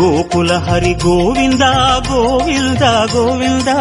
Gokula Hari Govinda Govinda Govinda.